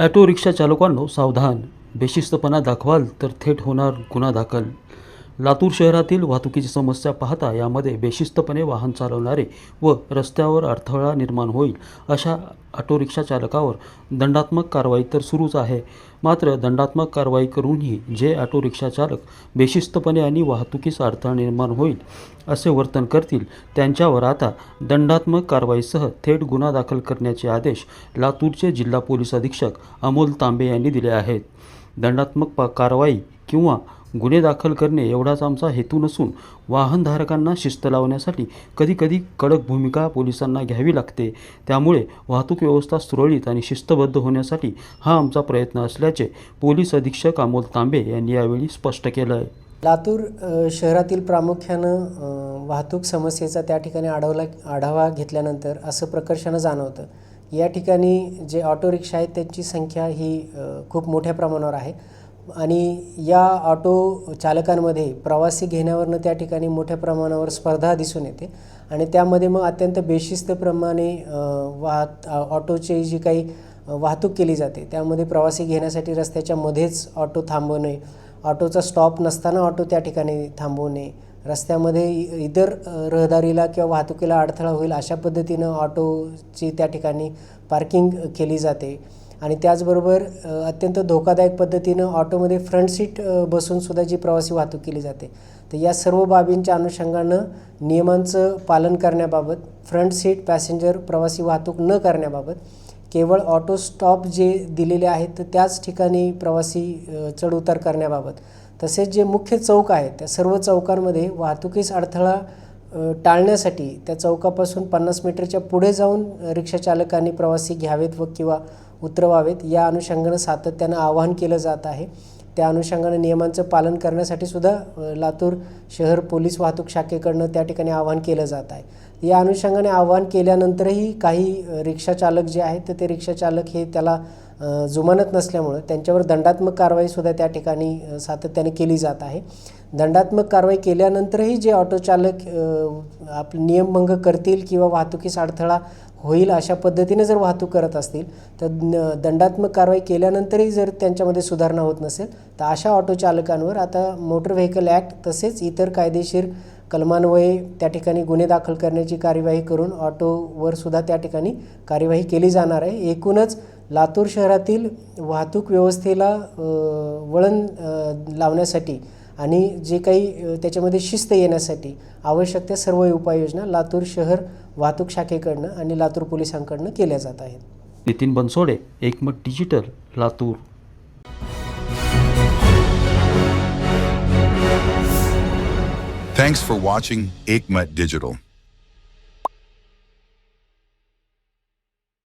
Auto rickshaw चालकांनो सावधान. बेशिस्तपणा दाखवाल तर थेट होणार गुन्हा दाखल. लातूर शहरातील वाहतुकीची समस्या पाहता यामध्ये बेशिस्तपणे वाहन चालवणारे व रस्त्यावर अडथळा निर्माण होईल अशा ऑटो रिक्षा चालकावर दंडात्मक कारवाई तर सुरूच आहे. मात्र दंडात्मक कारवाई करूनही जे ऑटो रिक्षा चालक बेशिस्तपणे आणि वाहतुकीस अडथळा निर्माण होईल असे वर्तन करतील त्यांच्यावर आता दंडात्मक कारवाईसह थेट गुन्हा दाखल करण्याचे आदेश लातूरचे जिल्हा पोलीस अधीक्षक अमोल तांबे यांनी दिले आहेत. दंडात्मक पा कारवाई किंवा गुन्हे दाखल करणे एवढाच आमचा हेतू नसून वाहनधारकांना शिस्त लावण्यासाठी कधीकधी कडक भूमिका पोलिसांना घ्यावी लागते. त्यामुळे वाहतूक व्यवस्था सुरळीत आणि शिस्तबद्ध होण्यासाठी हा आमचा प्रयत्न असल्याचे पोलीस अधीक्षक अमोल तांबे यांनी यावेळी स्पष्ट केलं आहे लातूर शहरातील प्रामुख्यानं वाहतूक समस्येचा त्या ठिकाणी आढावला आढावा घेतल्यानंतर असं प्रकर्षानं जाणवतं. या ठिकाणी जे ऑटो रिक्षा आहेत त्यांची संख्या ही खूप मोठ्या प्रमाणावर आहे. आणि या ऑटो चालकांमध्ये प्रवासी घेण्यावरनं त्या ठिकाणी मोठ्या प्रमाणावर स्पर्धा दिसून येते. आणि त्यामध्ये मग अत्यंत बेशिस्तप्रमाणे वाहत ऑटोची जी काही वाहतूक केली जाते त्यामध्ये प्रवासी घेण्यासाठी रस्त्याच्या मध्येच ऑटो थांबवणे ऑटोचा स्टॉप नसताना ऑटो त्या ठिकाणी थांबवणे रस्त्यामध्ये इतर रहदारीला किंवा वाहतुकीला अडथळा होईल अशा पद्धतीनं ऑटोची त्या ठिकाणी पार्किंग केली जाते. आणि त्याचबरोबर अत्यंत धोकादायक पद्धतीनं ऑटोमध्ये फ्रंट सीट बसूनसुद्धा जी प्रवासी वाहतूक केली जाते. तर या सर्व बाबींच्या अनुषंगानं नियमांचं पालन करण्याबाबत फ्रंट सीट पॅसेंजर प्रवासी वाहतूक न करण्याबाबत केवळ ऑटो स्टॉप जे दिलेले आहेत तर त्याच ठिकाणी प्रवासी चढउतार करण्याबाबत. तसेच जे मुख्य चौक आहेत त्या सर्व चौकांमध्ये वाहतुकीस अडथळा टाळण्यासाठी त्या चौकापासून पन्नास मीटरच्या पुढे जाऊन रिक्षाचालकांनी प्रवासी घ्यावेत व किंवा उतरवावेत. या अनुषंगानं सातत्यानं आवाहन केलं जात आहे. त्या अनुषंगानं नियमांचं पालन करण्यासाठी सुद्धा लातूर शहर पोलीस वाहतूक शाखेकडनं त्या ठिकाणी आवाहन केलं जात आहे. या अनुषंगाने आवाहन केल्यानंतरही काही रिक्षाचालक जे आहेत तर ते रिक्षाचालक हे त्याला जुमानत नसल्यामुळं त्यांच्यावर दंडात्मक कारवाईसुद्धा त्या ठिकाणी सातत्याने केली जात आहे. दंडात्मक कारवाई केल्यानंतरही जे ऑटो चालक आपले नियमभंग करतील किंवा वाहतुकीस अडथळा होईल अशा पद्धतीने जर वाहतूक करत असतील तर दंडात्मक कारवाई केल्यानंतरही जर त्यांच्यामध्ये सुधारणा होत नसेल तर अशा ऑटो चालकांवर आता मोटर व्हेकल ॲक्ट तसेच इतर कायदेशीर कलमान्वये त्या ठिकाणी गुन्हे दाखल करण्याची कार्यवाही करून ऑटोवर सुद्धा त्या ठिकाणी कार्यवाही केली जाणार आहे. एकूणच लातूर शहरातील वाहतूक व्यवस्थेला वळण लावण्यासाठी आणि जे काही त्याच्यामध्ये शिस्त येण्यासाठी आवश्यक त्या सर्व उपाययोजना लातूर शहर वाहतूक शाखेकडनं आणि लातूर पोलिसांकडनं केल्या जात आहेत Nitin Bansode Ekmat digital Latur Thanks for watching Aikmat Digital.